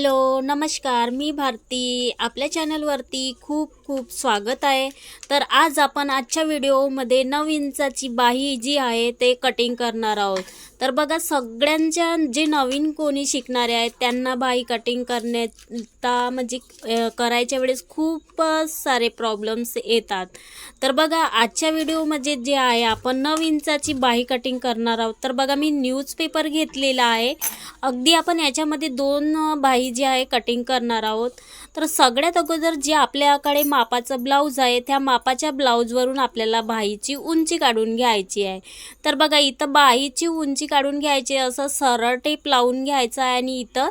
Hello नमस्कार. मी भारती. आपल्या चॅनलवरती खूप खूप स्वागत आहे. तर आज आपण आजच्या व्हिडिओमध्ये नऊ इंचाची बाही जी आहे ते कटिंग करणार आहोत. तर बघा सगळ्यांच्या जे नवीन कोणी शिकणारे आहेत त्यांना बाही कटिंग करण्याचा म्हणजे करायच्या वेळेस खूपच सारे प्रॉब्लेम्स येतात. तर बघा आजच्या व्हिडिओमध्ये जे आहे आपण नऊ इंचाची बाही कटिंग करणार आहोत. तर बघा मी न्यूजपेपर घेतलेला आहे. अगदी आपण याच्यामध्ये दोन बाही जी आहे कटिंग करणार आहोत. तर सगळ्यात अगोदर जे आपल्याकडे मापाचं ब्लाऊज आहे त्या मापाच्या ब्लाऊजवरून आपल्याला बाहीची उंची काढून घ्यायची आहे. तर बघा इथं बाहीची उंची काढून घ्यायची आहे, असं सरळ टेप लावून घ्यायचं आहे आणि इथं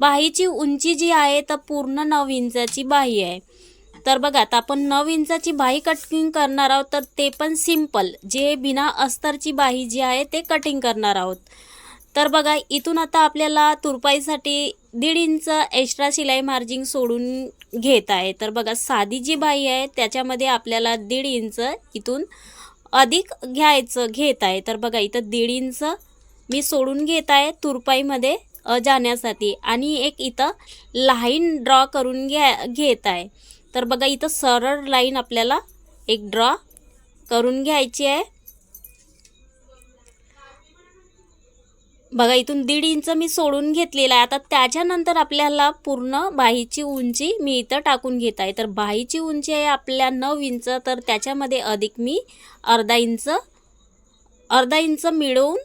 बाहीची उंची जी आहे तर पूर्ण नऊ इंचाची बाही आहे. तर बघा आता आपण नऊ इंचाची बाही कटिंग करणार आहोत तर ते पण सिंपल जे बिना अस्तरची बाही जी आहे ते कटिंग करणार आहोत. तर बघा इथून आता आपल्याला तुरपाईसाठी दीड इंच एक्स्ट्रा शिलाई मार्जिन सोडून घेत आहे. तर बघा साधी जी बाई आहे त्याच्यामध्ये आपल्याला दीड इंच इथून अधिक घ्यायचं घेत आहे. तर बघा इथं दीड इंच मी सोडून घेत आहे तुरपाईमध्ये जाण्यासाठी. आणि एक इथं लाईन ड्रॉ करून घ्या घेत आहे. तर बघा इथं सरळ लाईन आपल्याला एक ड्रॉ करून घ्यायची आहे. बघा इथून दीड इंच मी सोडून घेतलेला आहे. आता त्याच्यानंतर आपल्याला पूर्ण बाहीची उंची मी इथं टाकून घेत आहे. तर बाहीची उंची आहे आपल्या नऊ इंच तर त्याच्यामध्ये अधिक मी अर्धा इंच अर्धा इंच मिळवून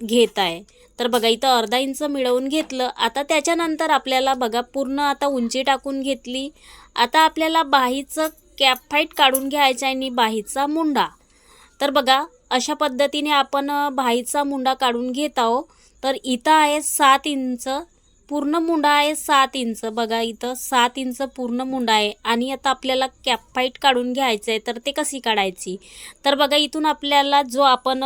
घेत आहे. तर बघा इथं अर्धा इंच मिळवून घेतलं. आता त्याच्यानंतर आपल्याला बघा पूर्ण आता उंची टाकून घेतली. आता आपल्याला बाहीचं कॅप फाईट काढून घ्यायचं आहे आणि बाहीचा मुंडा. तर बघा अशा पद्धतीने आपण भाईचा मुंडा काढून घेत आहो तर इथं आहे सात इंच पूर्ण मुंडा आहे सात इंच. बघा इथं सात इंच पूर्ण मुंडा आहे. आणि आता आपल्याला कॅपफाईट काढून घ्यायचं आहे तर ते कशी काढायची? तर बघा इथून आपल्याला जो आपण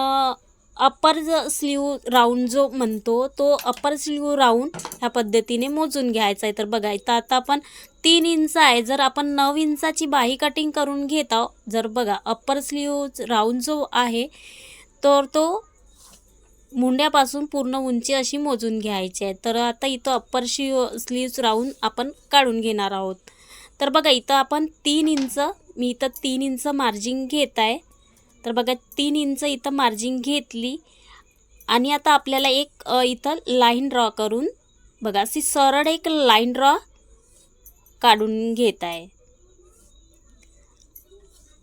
अप्पर स्लीव राऊंड जो म्हणतो तो अप्पर स्लीव राऊंड ह्या पद्धतीने मोजून घ्यायचा आहे. तर बघा इथं आता आपण तीन इंच आहे. जर आपण नऊ इंचाची बाही कटिंग करून घेत आहोत जर बघा अप्पर स्लीव राऊंड जो आहे तर तो मुंड्यापासून पूर्ण उंची अशी मोजून घ्यायची आहे. तर आता इथं अप्पर शिव स्लीव्स राऊंड आपण काढून घेणार आहोत. तर बघा इथं आपण तीन इंच मी इथं तीन इंच मार्जिन घेत आहे. तर बघा तीन इंच इथं मार्जिन घेतली. आणि आता आपल्याला एक इथं लाईन ड्रॉ करून बघा अशी सरळ एक लाईन ड्रॉ काढून घेत आहे.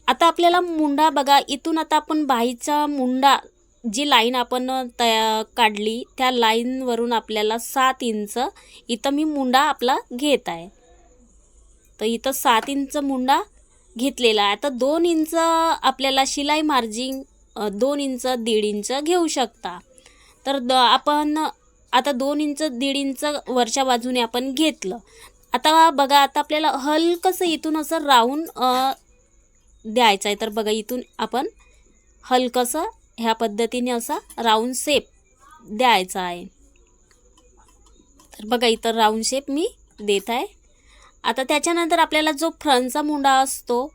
आता आपल्याला मुंडा बघा इथून आता आपण बाईचा मुंडा जी लाईन आपण तया काढली त्या लाईनवरून आपल्याला सात इंच इथं मी मुंडा आपला घेत आहे. तर इथं सात इंच मुंडा घेतलेला आहे. आता दोन इंच आपल्याला शिलाई मार्जिन दोन इंच दीड इंच घेऊ शकता. तर द आपण आता दोन इंच दीड इंच वरच्या बाजूने आपण घेतलं. आता बघा आता आपल्याला हलकंसं इथून असं राऊंड द्यायचं आहे. तर बघा इथून आपण हलकंसं ह्या पद्धतीने असा राऊंड शेप द्यायचा आहे. तर बघा इथं राऊंड शेप मी देत आहे. आता त्याच्यानंतर आपल्याला जो फ्रंटचा मुंडा असतो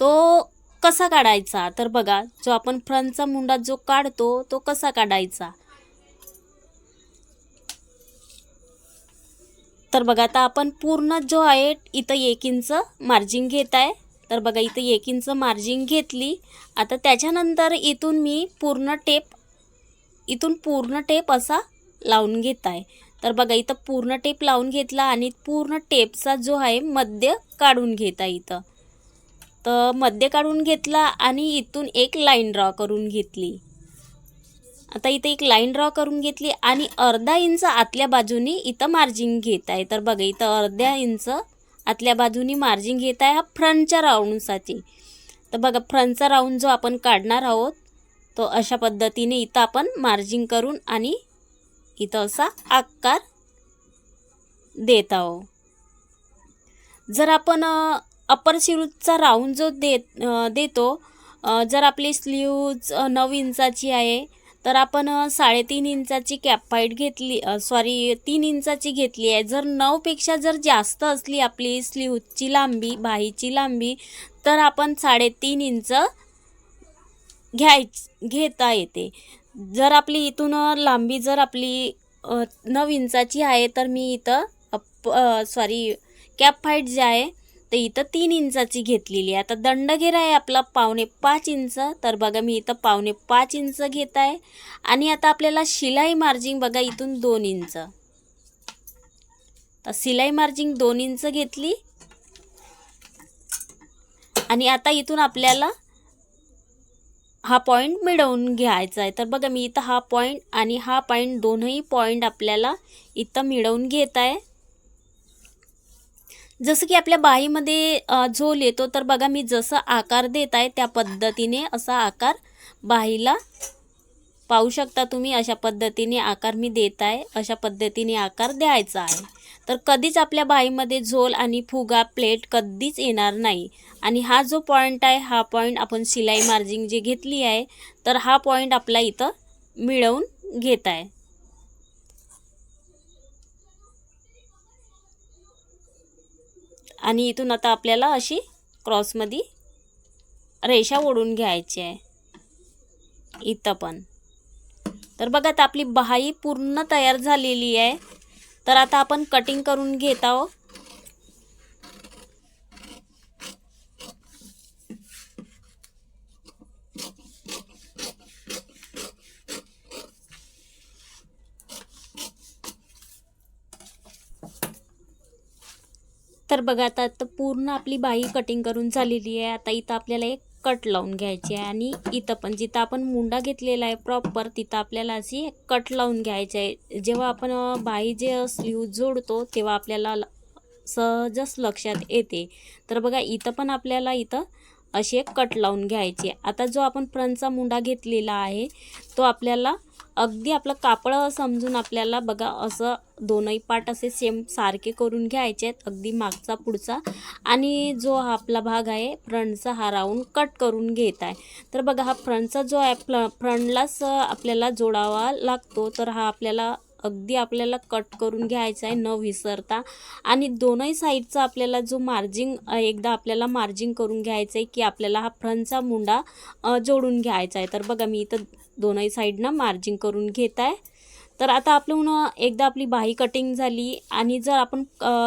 तो कसा काढायचा? तर बघा जो आपण फ्रंटचा मुंडा जो काढतो तो कसा काढायचा? तर बघा आता आपण पूर्ण जो आहे इथं एक इंच मार्जिन घेत आहे. तर बघा इथं एक इंच मार्जिन घेतली. आता त्याच्यानंतर इथून मी पूर्ण टेप इथून पूर्ण टेप असा लावून घेत आहे. तर बघा इथं पूर्ण टेप लावून घेतला आणि पूर्ण टेपचा जो आहे मध्य काढून घेता इथं. तर मध्य काढून घेतला आणि इथून एक लाईन ड्रॉ करून घेतली. आता इथं एक लाईन ड्रॉ करून घेतली आणि अर्धा इंच आतल्या बाजूनी इथं मार्जिन घेत आहे तर बघा इथं अर्ध्या इंच आतल्या बाजूनी मार्जिन घेत आहे हा फ्रंटच्या राऊंडसाठी तर बघा फ्रंटचा राऊंड जो आपण काढणार आहोत तो अशा पद्धतीने इथं आपण मार्जिन करून आणि इथं असा आकार देत आहो. जर आपण अप्पर शिरूचा राऊंड जो देत देतो जर आपली स्लीव्ज नऊ इंचाची आहे तर आपण साडेतीन इंचाची कॅपफाईट घेतली सॉरी तीन इंचाची घेतली आहे. जर नऊपेक्षा जर जास्त असली आपली स्लीवची लांबी बाहीची लांबी तर आपण साडेतीन इंच घ्याय घेता येते. जर आपली इथून लांबी जर आपली नऊ इंचाची आहे तर मी इथं सॉरी कॅप फाईट जे आहे तर इथं तीन इंचाची घेतलेली आहे. आता दंडघेर आहे आपला पावणे पाच इंच तर बघा मी इथं पावणे पाच इंच घेत आहे. आणि आता आपल्याला शिलाई मार्जिंग बघा इथून दोन इंच. तर शिलाई मार्जिंग दोन इंच घेतली. आणि आता इथून आपल्याला हा पॉईंट मिळवून घ्यायचा आहे. तर बघा मी इथं हा पॉईंट आणि हा पॉईंट दोनही पॉईंट आपल्याला इथं मिळवून घेत आहे. जसं की आपल्या बाहीमध्ये झोल येतो तर बघा मी जसं आकार देत आहे त्या पद्धतीने असा आकार बाहीला पाहू शकता तुम्ही. अशा पद्धतीने आकार मी देत आहे अशा पद्धतीने आकार द्यायचा आहे. तर कधीच आपल्या बाईमध्ये झोल आणि फुगा प्लेट कधीच येणार नाही. आणि हा जो पॉईंट आहे हा पॉईंट आपण शिलाई मार्जिंग जे घेतली आहे तर हा पॉईंट आपला इथं मिळवून घेत आहे. आणि इथून आता आपल्याला अशी क्रॉसमध्ये रेषा ओढून घ्यायची आहे. इथं पण. तर बघा आता आपली बहाई पूर्ण तयार झालेली आहे. तर आता आपण कटिंग करून घेत आहोत. तर बघा आता पूर्ण आपली बाही कटिंग करून झालेली आहे. आता इथं आपल्याला एक कट लावून घ्यायची आहे आणि इथं पण जिथं आपण मुंडा घेतलेला आहे प्रॉपर तिथं आपल्याला अशी कट लावून घ्यायची आहे. जेव्हा आपण बाई जे स्लीव जोडतो तेव्हा आपल्याला ल- सहजच लक्षात येते. तर बघा इथं पण आपल्याला इथं अशी एक कट लावून घ्यायची आहे. आता जो आपण फ्रंटचा मुंडा घेतलेला आहे तो आपल्याला अगदी आपलं कापड समजून आपल्याला बघा असं दोनही पार्ट असे सेम सारखे करून घ्यायचे आहेत. अगदी मागचा पुढचा. आणि जो हा आपला भाग आहे फ्रंटचा हा राऊंड कट करून घेत आहे. तर बघा हा फ्रंटचा जो आहे फ्रंटलाच आपल्याला जोडावा लागतो. तर हा आपल्याला अगदी आपल्याला कट करून घ्यायचा आहे न विसरता. आणि दोनही साईडचा आपल्याला जो मार्जिंग एकदा आपल्याला मार्जिंग करून घ्यायचं आहे की आपल्याला हा फ्रंटचा मुंडा जोडून घ्यायचा आहे. तर बघा मी इथं दोनही साईडनं मार्जिंग करून घेत आहे. तर आता आपण एकदा आपली बाही कटिंग झाली आणि जर आपण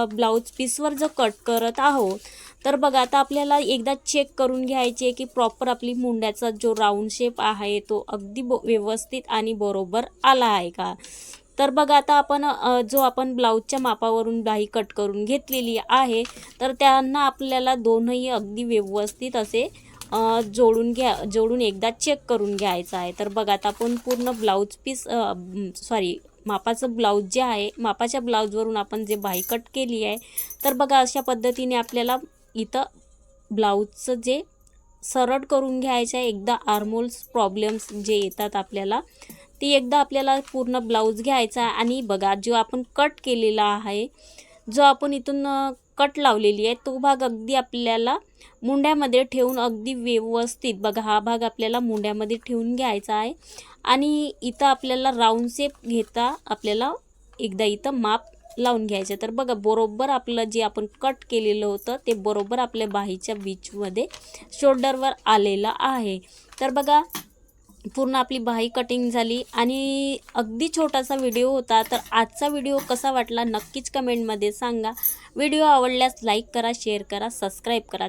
ब्लाऊज पीसवर जर कट करत आहोत तर बघा आता आपल्याला एकदा चेक करून घ्यायचे की प्रॉपर आपली मुंड्याचा जो राऊंड शेप आहे तो अगदी ब व्यवस्थित आणि बरोबर आला आहे का? तर बघा आता आपण जो आपण ब्लाऊजच्या मापावरून बाही कट करून घेतलेली आहे तर त्यांना आपल्याला दोनही अगदी व्यवस्थित असे जोडून घ्या जोडून एकदा चेक करून घ्यायचं आहे. तर बघा आता आपण पूर्ण ब्लाऊज पीस सॉरी मापाचं ब्लाऊज जे आहे मापाच्या ब्लाऊजवरून आपण जे बाही कट केली आहे तर बघा अशा पद्धतीने आपल्याला इथं ब्लाऊजचं जे सरळ करून घ्यायचं आहे एकदा आर्मोल्स प्रॉब्लेम्स जे येतात आपल्याला ती एकदा आपल्याला पूर्ण ब्लाऊज घ्यायचा आहे. आणि बघा जो आपण कट केलेला आहे जो आपण इथून कट लावलेली आहे. तो भाग अगदी आपल्याला मुंड्यामध्ये ठेवून अगदी व्यवस्थित बघा हा भाग आपल्याला मुंड्यामध्ये ठेवून घ्यायचा आहे. आणि इथं आपल्याला राऊंड शेप घेता आपल्याला एकदा इथं माप लावून घ्यायचं. तर बघा बरोबर आपलं जे आपण कट केलेलं होतं ते बरोबर आपल्या बाहीच्या बीचमध्ये शोल्डरवर आलेलं आहे. तर बघा पूर्ण आपली बाही कटिंग झाली. आणि अगदी छोटासा व्हिडिओ होता. तर आजचा व्हिडिओ कसा वाटला नक्कीच कमेंटमध्ये सांगा. व्हिडिओ आवडल्यास लाईक करा शेअर करा सबस्क्राईब करा.